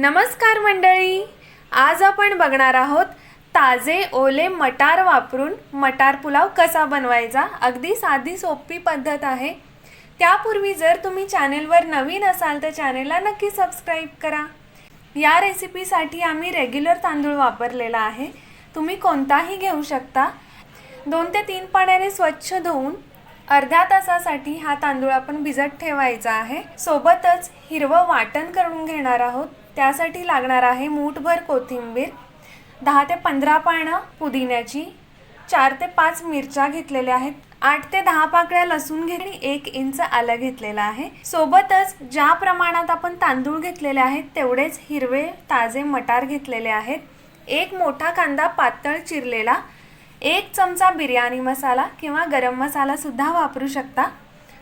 नमस्कार मंडळी. आज आपण बघणार आहोत ताजे ओले मटार वापरून मटार पुलाव कसा बनवायचा? अगदी साधी सोपी पद्धत आहे. त्यापूर्वी जर तुम्ही चॅनेलवर नवीन असाल तर चॅनेलला नक्की सबस्क्राईब करा. या रेसिपीसाठी आम्ही रेग्युलर तांदूळ वापरलेला आहे. तुम्ही कोणताही घेऊ शकता. दोन ते तीन पाण्याने स्वच्छ धुवून अर्ध्या तासासाठी हा तांदूळ आपण भिजत ठेवायचा आहे. सोबतच हिरवं वाटण करून घेणार आहोत. त्यासाठी लागणार आहे मूठभर कोथिंबीर दहा ते पंधरा पानं पुदिन्याची चार ते पाच मिरच्या घेतलेल्या आहेत आठ ते दहा पाकळ्या लसूण घेणे एक इंच आलं घेतलेलं आहे. सोबतच ज्या प्रमाणात आपण तांदूळ घेतलेले आहेत तेवढेच हिरवे ताजे मटार घेतलेले आहेत. एक मोठा कांदा पातळ चिरलेला एक चमचा बिर्याणी मसाला किंवा गरम मसालासुद्धा वापरू शकता.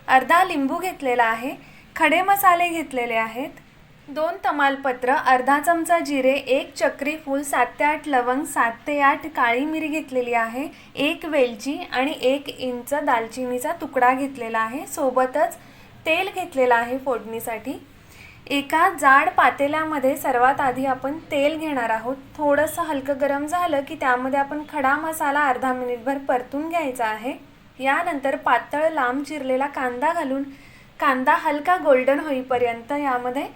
अर्धा लिंबू घेतलेला आहे खडे मसाले घेतलेले आहेत दोन तमालपत्र अर्धा चमचा जिरे एक चक्री फूल सात ते आठ लवंग सात ते आठ काळी मिरी घेतलेली आहे एक वेलची आणि एक इंच दालचिनीचा तुकडा घेतलेला आहे. सोबतच तेल घेतलेलं आहे फोडणीसाठी. एका जाड पातेल्यामध्ये सर्वात आधी आपण तेल घेणार आहोत. थोडंसं हलकं गरम झालं की त्यामध्ये आपण खडा मसाला अर्धा मिनिटभर परतून घ्यायचा आहे. यानंतर पातळ लांब चिरलेला कांदा घालून कांदा हलका गोल्डन होईपर्यंत यामध्ये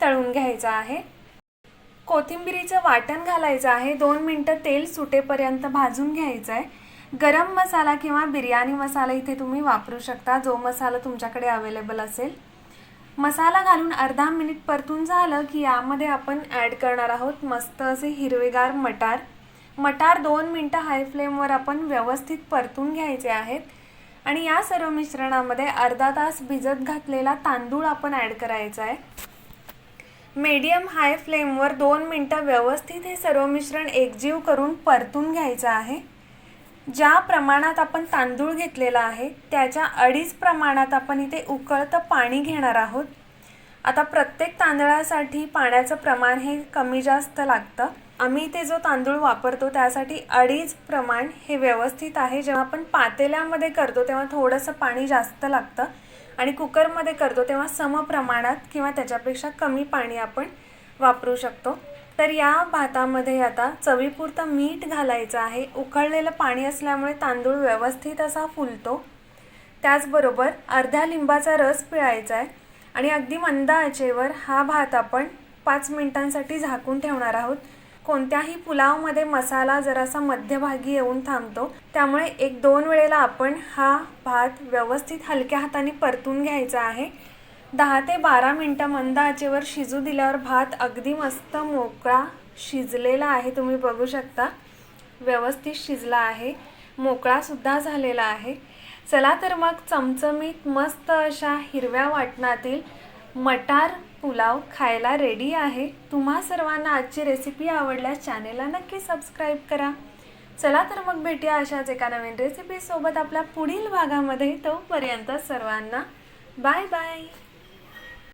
तळून घ्यायचा आहे. कोथिंबिरीचं वाटण घालायचं आहे. दोन मिनटं तेल सुटेपर्यंत भाजून घ्यायचं आहे गरम मसाला किंवा बिर्याणी मसाला इथे तुम्ही वापरू शकता. जो मसाला तुमच्याकडे अवेलेबल असेल. मसाला घालून अर्धा मिनिट परतून झालं की यामध्ये आपण ॲड करणार आहोत मस्त असे हिरवेगार मटार. मटार दोन मिनटं हाय फ्लेमवर आपण व्यवस्थित परतून घ्यायचे आहेत. आणि या सर्व मिश्रणामध्ये अर्धा तास भिजत घातलेला तांदूळ आपण ॲड करायचा आहे. मीडियम हाय फ्लेमवर दोन मिनटं व्यवस्थित हे सर्व मिश्रण एकजीव करून परतून घ्यायचं आहे. ज्या प्रमाणात आपण तांदूळ घेतलेला आहे त्याच्या अडीच प्रमाणात आपण इथे उकळतं पाणी घेणार आहोत. आता प्रत्येक तांदळासाठी पाण्याचं प्रमाण हे कमी जास्त लागतं. आम्ही ते जो तांदूळ वापरतो त्यासाठी अडीच प्रमाण हे व्यवस्थित आहे. जेव्हा आपण पातेल्यामध्ये करतो तेव्हा थोडंसं पाणी जास्त लागतं. आणि कुकरमध्ये करतो तेव्हा सम प्रमाणात किंवा त्याच्यापेक्षा कमी पाणी आपण वापरू शकतो. तर या भातामध्ये आता चवीपुरतं मीठ घालायचं आहे. उकळलेलं पाणी असल्यामुळे तांदूळ व्यवस्थित असा फुलतो. त्याचबरोबर अर्ध्या लिंबाचा रस पिळायचा आहे. आणि अगदी मंद आचेवर हा भात आपण पाच मिनिटांसाठी झाकून ठेवणार आहोत. कोणत्याही पुलावमध्ये मसाला जरासा मध्यभागी येऊन थांबतो. त्यामुळे एक दोन वेळेला आपण हा भात व्यवस्थित हलक्या हाताने परतून घ्यायचा आहे. दहा ते बारा मिनटं मंद आचेवर शिजू दिल्यावर भात अगदी मस्त मोकळा शिजलेला आहे तुम्ही बघू शकता. व्यवस्थित शिजला आहे. मोकळासुद्धा झालेला आहे. चला तर मग चमचमीत मस्त अशा हिरव्या वाटणातील मटार पुलाव खायला रेडी आहे. तुम्हा सर्वांना आजची रेसिपी आवडल्यास चॅनेलला नक्की सबस्क्राईब करा. चला तर मग भेटूया अशाच एका नवीन रेसिपीसोबत आपल्या पुढील भागामध्ये. तोपर्यंत सर्वांना बाय बाय